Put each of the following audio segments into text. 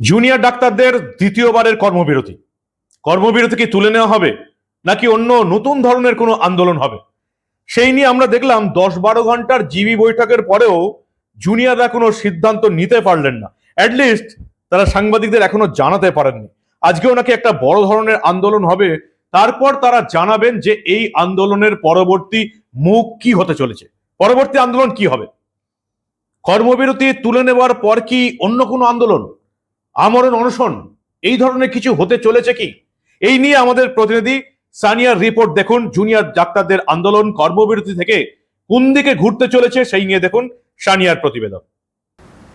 Junior ডাক্তারদের দ্বিতীয়বারের কর্মবিরতি। কর্মবিরতি কি তুলে নেওয়া হবে নাকি অন্য নতুন ধরনের কোনো আন্দোলন হবে? সেই নিয়ে আমরা দেখলাম দশ বারো ঘণ্টার জিবি বৈঠকের পরেও জুনিয়ররা কোনো সিদ্ধান্ত নিতে পারলেন না। অ্যাটলিস্ট তারা সাংবাদিকদের এখনও জানাতে পারেননি। আজকেও নাকি একটা বড় ধরনের আন্দোলন হবে। তারপর তারা জানাবেন যে এই আন্দোলনের পরবর্তী মুখ কি হতে চলেছে। পরবর্তী আন্দোলন কি হবে? কর্মবিরতি তুলে নেওয়ার পর কি অন্য কোনো আন্দোলন? আমরণ, অনশন, এই ধরনের কিছু হতে চলেছে কি? এই নিয়ে আমাদের প্রতিনিধি সানিয়ার রিপোর্ট দেখুন। জুনিয়র ডাক্তারদের আন্দোলন কর্মবিরতি থেকে কোন দিকে ঘুরতে চলেছে সেই নিয়ে দেখুন সানিয়ার প্রতিবেদন।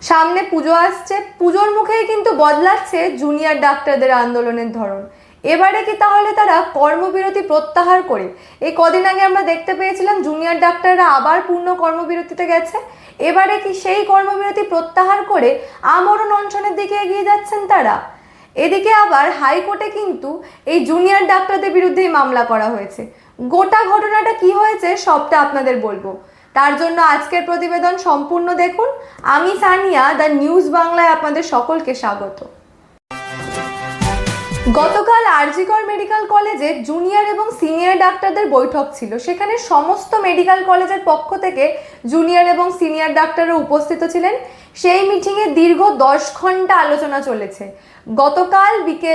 সামনে পুজো আসছে। পুজোর মুখেই কিন্তু বদলাচ্ছে জুনিয়র ডাক্তারদের আন্দোলনের ধরন। এবারে কি তাহলে তারা কর্মবিরতি প্রত্যাহার করে? এই কদিন আগে আমরা দেখতে পেয়েছিলাম জুনিয়র ডাক্তাররা আবার পূর্ণ কর্মবিরতিতে গেছে। এবারে কি সেই কর্মবিরতি প্রত্যাহার করে আমরণ অনশনের দিকে এগিয়ে যাচ্ছেন তারা? এদিকে আবার হাইকোর্টে কিন্তু এই জুনিয়র ডাক্তারদের বিরুদ্ধেই মামলা করা হয়েছে। গোটা ঘটনাটা কি হয়েছে সবটা আপনাদের বলব। তার জন্য আজকের প্রতিবেদন সম্পূর্ণ দেখুন। আমি সানিয়া, দ্য নিউজ বাংলায় আপনাদের সকলকে স্বাগত। গতকাল আরজিকর মেডিকেল কলেজে জুনিয়র এবং সিনিয়র ডাক্তারদের বৈঠক ছিল। সেখানে সমস্ত মেডিকেল কলেজের পক্ষ থেকে জুনিয়র এবং সিনিয়র ডাক্তাররা উপস্থিত ছিলেন। সেই মিটিংয়ে দীর্ঘ দশ ঘণ্টা আলোচনা চলেছে। গতকাল বিকে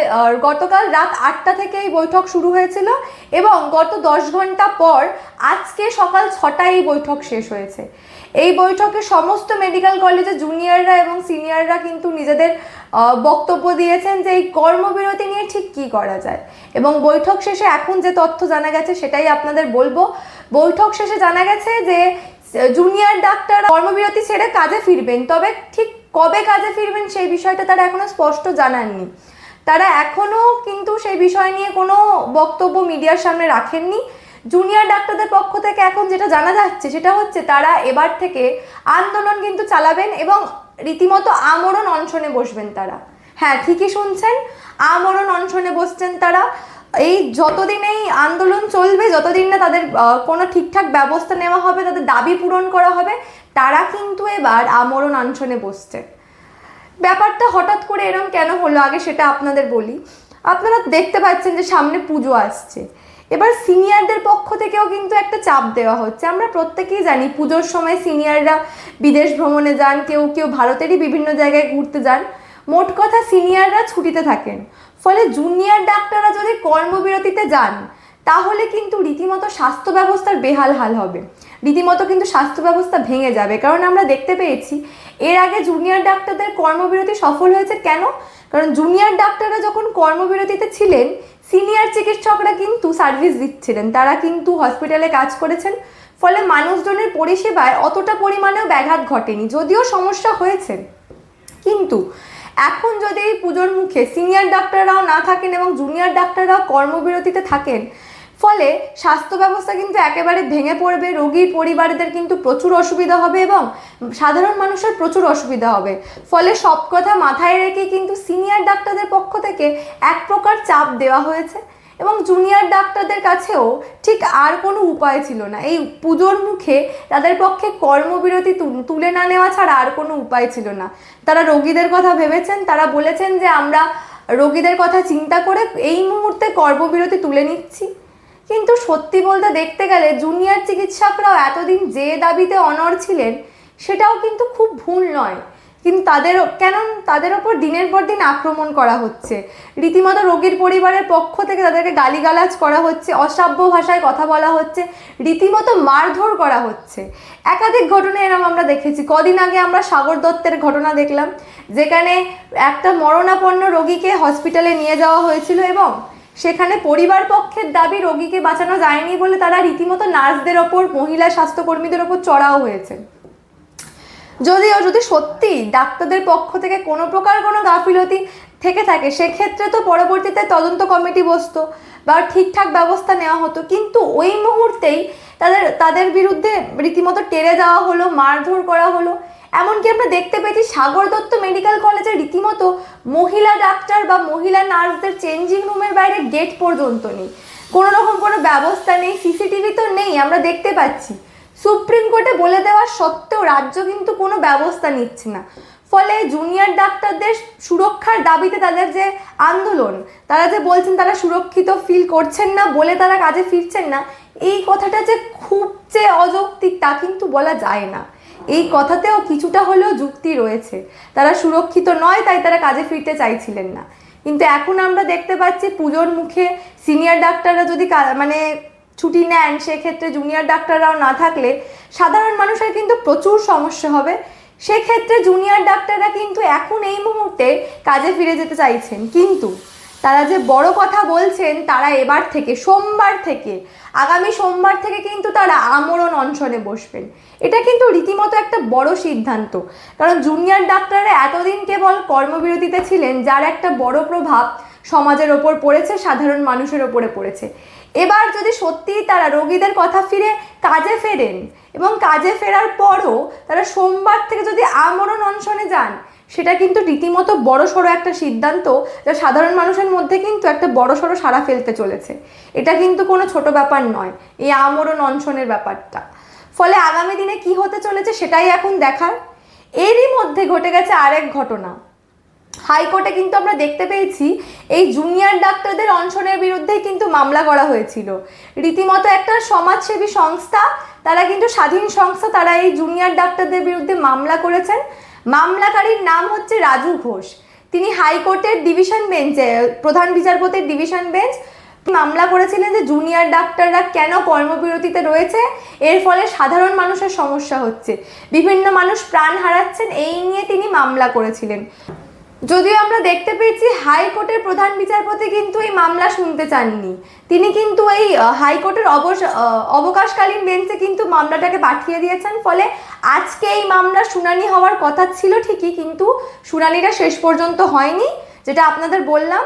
গতকাল রাত আটটা থেকে এই বৈঠক শুরু হয়েছিল এবং গত দশ ঘণ্টা পর আজকে সকাল ছটায় এই বৈঠক শেষ হয়েছে। এই বৈঠকে সমস্ত মেডিকেল কলেজে জুনিয়ররা এবং সিনিয়ররা কিন্তু নিজেদের বক্তব্য দিয়েছেন যে এই কর্মবিরতি নিয়ে ঠিক কী করা যায়। এবং বৈঠক শেষে এখন যে তথ্য জানা গেছে সেটাই আপনাদের বলব। বৈঠক শেষে জানা গেছে যে জুনিয়র ডাক্তার কর্মবিরতি ছেড়ে কাজে ফিরবেন। তবে ঠিক কবে কাজে ফিরবেন সেই বিষয়টা তারা এখনও স্পষ্ট জানাননি। তারা এখনও কিন্তু সেই বিষয় নিয়ে কোনো বক্তব্য মিডিয়ার সামনে রাখেননি। জুনিয়র ডাক্তারদের পক্ষ থেকে এখন যেটা জানা যাচ্ছে, সেটা হচ্ছে তারা এবার থেকে আন্দোলন কিন্তু চালাবেন এবং রীতিমতো আমরণ অনশনে বসবেন তারা। হ্যাঁ ঠিকই শুনছেন, আমরণ অনশনে বসছেন তারা। এই যতদিন এই আন্দোলন চলবে, যতদিন না তাদের কোনো ঠিকঠাক ব্যবস্থা নেওয়া হবে, তাদের দাবি পূরণ করা হবে, তারা কিন্তু এবার আমরণ অনশনে বসছে। ব্যাপারটা হঠাৎ করে এরকম কেন হলো? আগে সেটা আপনাদের বলি। আপনারা দেখতে পাচ্ছেন যে সামনে পুজো আসছে। এবার সিনিয়রদের পক্ষ থেকেও কিন্তু একটা চাপ দেওয়া হচ্ছে। আমরা প্রত্যেকেই জানি পুজোর সময় সিনিয়ররা বিদেশ ভ্রমণে যান, কেউ কেউ ভারতেরই বিভিন্ন জায়গায় ঘুরতে যান। মোট কথা সিনিয়ররা ছুটিতে থাকেন। ফলে জুনিয়র ডাক্তাররা যদি কর্মবিরতিতে যান, তাহলে কিন্তু রীতিমতো স্বাস্থ্য ব্যবস্থার বেহাল হাল হবে। রীতিমতো কিন্তু স্বাস্থ্য ব্যবস্থা ভেঙে যাবে। কারণ আমরা দেখতে পেয়েছি, এর আগে জুনিয়র ডাক্তারদের কর্মবিরতি সফল হয়েছে কেন? কারণ জুনিয়র ডাক্তাররা যখন কর্মবিরতিতে ছিলেন সিনিয়র চিকিৎসকরা কিন্তু সার্ভিস দিচ্ছিলেন। তারা কিন্তু হসপিটালে কাজ করেছেন। ফলে মানুষজনের পরিষেবায় অতটা পরিমাণেও ব্যাঘাত ঘটেনি, যদিও সমস্যা হয়েছে। কিন্তু এখন যদি এই পুজোর মুখে সিনিয়র ডাক্তাররাও না থাকেন এবং জুনিয়র ডাক্তাররাও কর্মবিরতিতে থাকেন ফলে স্বাস্থ্য ব্যবস্থা কিন্তু একেবারে ভেঙে পড়বে রোগীর পরিবারদের কিন্তু প্রচুর অসুবিধা হবে এবং সাধারণ মানুষের প্রচুর অসুবিধা হবে। ফলে সব কথা মাথায় রেখে কিন্তু সিনিয়র ডাক্তারদের পক্ষ থেকে এক প্রকার চাপ দেওয়া হয়েছে এবং জুনিয়র ডাক্তারদের কাছেও ঠিক আর কোনো উপায় ছিল না। এই পুজোর মুখে তাদের পক্ষে কর্মবিরতি তুলে না নেওয়া ছাড়া আর কোনো উপায় ছিল না। তারা রোগীদের কথা ভেবেছেন, তারা বলেছেন যে আমরা রোগীদের কথা চিন্তা করে এই মুহূর্তে কর্মবিরতি তুলে নিচ্ছি। কিন্তু সত্যি বলতে দেখতে গেলে জুনিয়র চিকিৎসকরাও এতদিন যে দাবিতে অনড় ছিলেন, সেটাও কিন্তু খুব ভুল নয়। কিন্তু তাদের, কেন তাদের ওপর দিনের পর দিন আক্রমণ করা হচ্ছে? রীতিমতো রোগীর পরিবারের পক্ষ থেকে তাদেরকে গালিগালাজ করা হচ্ছে অসাব্য ভাষায় কথা বলা হচ্ছে, রীতিমতো মারধর করা হচ্ছে। একাধিক ঘটনা এরকম আমরা দেখেছি। কদিন আগে আমরা সাগর দত্তের ঘটনা দেখলাম, যেখানে একটা মরণাপন্ন রোগীকে হসপিটালে নিয়ে যাওয়া হয়েছিল এবং সেখানে পরিবার পক্ষের দাবি রোগীকে বাঁচানো যায়নি বলে তারা রীতিমতো নার্সদের ওপর, মহিলা স্বাস্থ্যকর্মীদের ওপর চড়াও হয়েছে। যদিও যদি সত্যি ডাক্তারদের পক্ষ থেকে কোনো প্রকার কোনো গাফিলতি থেকে থাকে, সেক্ষেত্রে তো পরবর্তীতে তদন্ত কমিটি বসতো বা ঠিকঠাক ব্যবস্থা নেওয়া হতো। কিন্তু ওই মুহূর্তেই তাদের তাদের বিরুদ্ধে রীতিমতো টেরে যাওয়া হলো, মারধর করা হলো। এমনকি আমরা দেখতে পেয়েছি সাগর দত্ত মেডিকেল কলেজে রীতিমতো মহিলা ডাক্তার বা মহিলা নার্সদের চেঞ্জিং রুমের বাইরে গেট পর্যন্ত নেই। কোনো রকম কোনো ব্যবস্থা নেই সিসিটিভি তো নেই, আমরা দেখতে পাচ্ছি। সুপ্রিম কোর্টে বলে দেওয়া সত্ত্বেও রাজ্য কিন্তু কোনো ব্যবস্থা নিচ্ছে না। ফলে জুনিয়র ডাক্তারদের সুরক্ষার দাবিতে তাদের যে আন্দোলন, তারা যে বলছেন তারা সুরক্ষিত ফিল করছেন না বলে তারা কাজে ফিরছেন না, এই কথাটা যে খুব যে অযৌক্তিক তা কিন্তু বলা যায় না। এই কথাতেও কিছুটা হলেও যুক্তি রয়েছে। তারা সুরক্ষিত নয়, তাই তারা কাজে ফিরতে চাইছিলেন না। কিন্তু এখন আমরা দেখতে পাচ্ছি পুজোর মুখে সিনিয়র ডাক্তাররা যদি মানে ছুটি নেন, সেক্ষেত্রে জুনিয়র ডাক্তাররাও না থাকলে সাধারণ মানুষের কিন্তু প্রচুর সমস্যা হবে। সেক্ষেত্রে জুনিয়র ডাক্তাররা কিন্তু এখন এই মুহূর্তে কাজে ফিরে যেতে চাইছেন। কিন্তু তারা যে বড় কথা বলছেন, তারা এবার থেকে, সোমবার থেকে, আগামী সোমবার থেকে কিন্তু তারা আমরণ অনশনে বসবেন। এটা কিন্তু রীতিমতো একটা বড় সিদ্ধান্ত। কারণ জুনিয়র ডাক্তাররা এতদিন কেবল কর্মবিরতিতে ছিলেন, যার একটা বড় প্রভাব সমাজের ওপর পড়েছে, সাধারণ মানুষের ওপরে পড়েছে। এবার যদি সত্যিই তারা রোগীদের কথা ফিরে কাজে ফেরেন এবং কাজে ফেরার পরও তারা সোমবার থেকে যদি আমরণ অনশনে যান সেটা কিন্তু রীতিমতো বড় সড়ো একটা সিদ্ধান্ত যা সাধারণ মানুষের মধ্যে কিন্তু একটা বড় সড়ো সাড়া ফেলতে চলেছে। এটা কিন্তু কোনো ছোট ব্যাপার নয়, এই আমরণ অনশনের ব্যাপারটা। ফলে আগামী দিনে কি হতে চলেছে সেটাই এখন দেখার। এরই মধ্যে ঘটে গেছে আরেক ঘটনা। হাইকোর্টে কিন্তু আমরা দেখতে পেয়েছি, এই জুনিয়র ডাক্তারদের অনশনের বিরুদ্ধে কিন্তু মামলা করা হয়েছিল। রীতিমতো একটা সমাজসেবী সংস্থা, তারা কিন্তু স্বাধীন সংস্থা, তারা এই জুনিয়র ডাক্তারদের বিরুদ্ধে মামলা করেছেন। মামলাকারীর নাম হচ্ছে রাজু ঘোষ। তিনি হাইকোর্টের ডিভিশন বেঞ্চে, প্রধান বিচারপতির ডিভিশন বেঞ্চ। মামলা করেছিলেন যে জুনিয়র ডাক্তাররা কেন কর্মবিরতিতে রয়েছে, এর ফলে সাধারণ মানুষের সমস্যা হচ্ছে। বিভিন্ন মানুষ প্রাণ হারাচ্ছেন, এই নিয়ে তিনি মামলা করেছিলেন। যদিও আমরা দেখতে পেয়েছি হাইকোর্টের প্রধান বিচারপতি কিন্তু এই মামলা শুনতে চাননি। তিনি কিন্তু এই হাইকোর্টের অবস অবকাশকালীন বেঞ্চে কিন্তু মামলাটাকে পাঠিয়ে দিয়েছেন। ফলে আজকে এই মামলা শুনানি হওয়ার কথা ছিল ঠিকই, কিন্তু শুনানিটা শেষ পর্যন্ত হয়নি। যেটা আপনাদের বললাম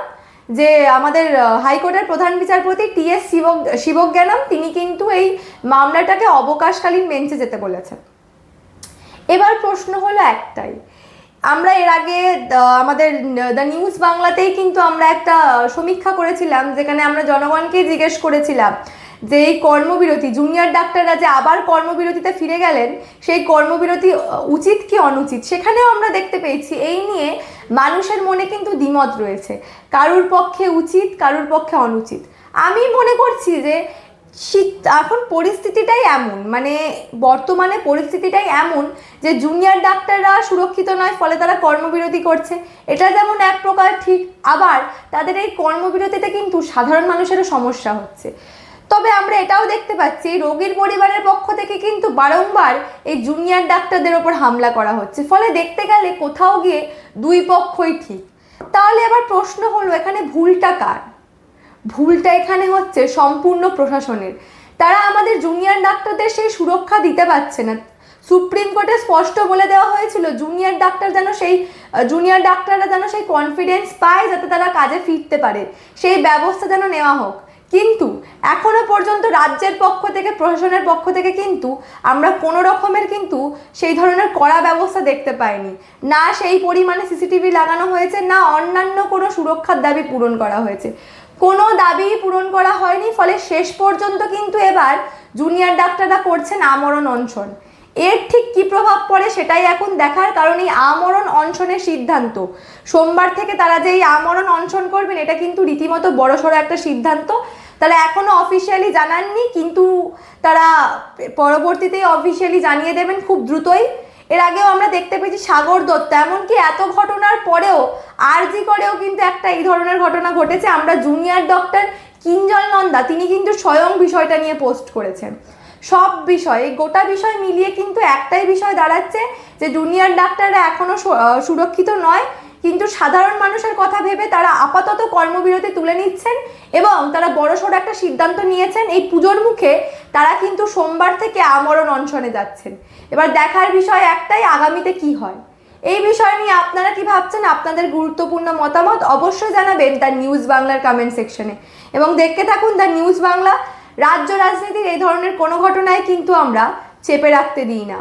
যে আমাদের হাইকোর্টের প্রধান বিচারপতি টি এস শিবক শিবজ্ঞানম, তিনি কিন্তু এই মামলাটাকে অবকাশকালীন বেঞ্চে যেতে বলেছেন। এবার প্রশ্ন হলো একটাই। আমরা এর আগে আমাদের দ্য নিউজ বাংলাতেই কিন্তু আমরা একটা সমীক্ষা করেছিলাম, যেখানে আমরা জনগণকে জিজ্ঞেস করেছিলাম যে এই কর্মবিরতি জুনিয়র ডাক্তাররা যে আবার কর্মবিরতিতে ফিরে গেলেন, সেই কর্মবিরতি উচিত কি অনুচিত? সেখানেও আমরা দেখতে পেয়েছি, এই নিয়ে মানুষের মনে কিন্তু দ্বিমত রয়েছে। কারুর পক্ষে উচিত, কারুর পক্ষে অনুচিত। আমি মনে করছি যে শীত এখন পরিস্থিতিটাই এমন মানে বর্তমানে পরিস্থিতিটাই এমন যে জুনিয়র ডাক্তাররা সুরক্ষিত নয়, ফলে তারা কর্মবিরতি করছে। এটা যেমন এক প্রকার ঠিক, আবার তাদের এই কর্মবিরতিতে কিন্তু সাধারণ মানুষেরও সমস্যা হচ্ছে। তবে আমরা এটাও দেখতে পাচ্ছি, রোগীর পরিবারের পক্ষ থেকে কিন্তু বারংবার এই জুনিয়র ডাক্তারদের ওপর হামলা করা হচ্ছে। ফলে দেখতে গেলে কোথাও গিয়ে দুই পক্ষই ঠিক। তাহলে এবার প্রশ্ন হলো, এখানে ভুলটা কার? ভুলটা এখানে হচ্ছে সম্পূর্ণ প্রশাসনের। তারা আমাদের জুনিয়র ডাক্তারদের সেই সুরক্ষা দিতে পারছে না। সুপ্রিম কোর্টে স্পষ্ট বলে দেওয়া হয়েছিল জুনিয়র ডাক্তার যেন সেই জুনিয়র ডাক্তাররা যেন সেই কনফিডেন্স পায় যাতে তারা কাজে ফিরতে পারে। সেই ব্যবস্থা যেন নেওয়া হোক। কিন্তু এখনও পর্যন্ত রাজ্যের পক্ষ থেকে, প্রশাসনের পক্ষ থেকে কিন্তু আমরা কোনো রকমের কিন্তু সেই ধরনের কড়া ব্যবস্থা দেখতে পাইনি। না সেই পরিমাণে সিসিটিভি লাগানো হয়েছে, না অন্যান্য কোনো সুরক্ষার দাবি পূরণ করা হয়েছে। কোনো দাবি পূরণ করা হয়নি, ফলে শেষ পর্যন্ত কিন্তু এবার জুনিয়র ডাক্তাররা করছেন আমরণ অনশন। এর ঠিক কি প্রভাব পড়ে সেটাই এখন দেখার কারণ এই আমরণ অনশনের সিদ্ধান্ত। সোমবার থেকে তারা যে এই আমরণ অনশন করবেন, এটা কিন্তু রীতিমতো বড়সড় একটা সিদ্ধান্ত। তারা এখনও অফিসিয়ালি জানাননি, কিন্তু তারা পরবর্তীতে অফিসিয়ালি জানিয়ে দেবেন খুব দ্রুতই। এর আগেও আমরা দেখতে পেয়েছি সাগর দত্ত, এমনকি এত ঘটনার পরেও আরজি করেও কিন্তু একটা এই ধরনের ঘটনা ঘটেছে। আমরা জুনিয়র ডক্টর কিঞ্জল নন্দা, তিনি কিন্তু স্বয়ং বিষয়টা নিয়ে পোস্ট করেছেন। সব বিষয়ে, গোটা বিষয় মিলিয়ে কিন্তু একটাই বিষয় দাঁড়াচ্ছে যে জুনিয়র ডাক্তাররা এখনও সুরক্ষিত নয়। কিন্তু সাধারণ মানুষের কথা ভেবে তারা আপাতত কর্মবিরতি তুলে নিচ্ছেন এবং তারা বড়সড় একটা সিদ্ধান্ত নিয়েছেন, এই পুজোর মুখে তারা কিন্তু সোমবার থেকে আমরণ অনশনে যাচ্ছেন। এবার দেখার বিষয় একটাই, আগামীতে কি হয়? এই বিষয় নিয়ে আপনারা কি ভাবছেন? আপনাদের গুরুত্বপূর্ণ মতামত অবশ্যই জানাবেন দ্য নিউজ বাংলার কমেন্ট সেকশনে এবং দেখতে থাকুন দ্য নিউজ বাংলা। রাজ্য রাজনীতির এই ধরনের কোনো ঘটনায় কিন্তু আমরা চেপে রাখতে দিই না।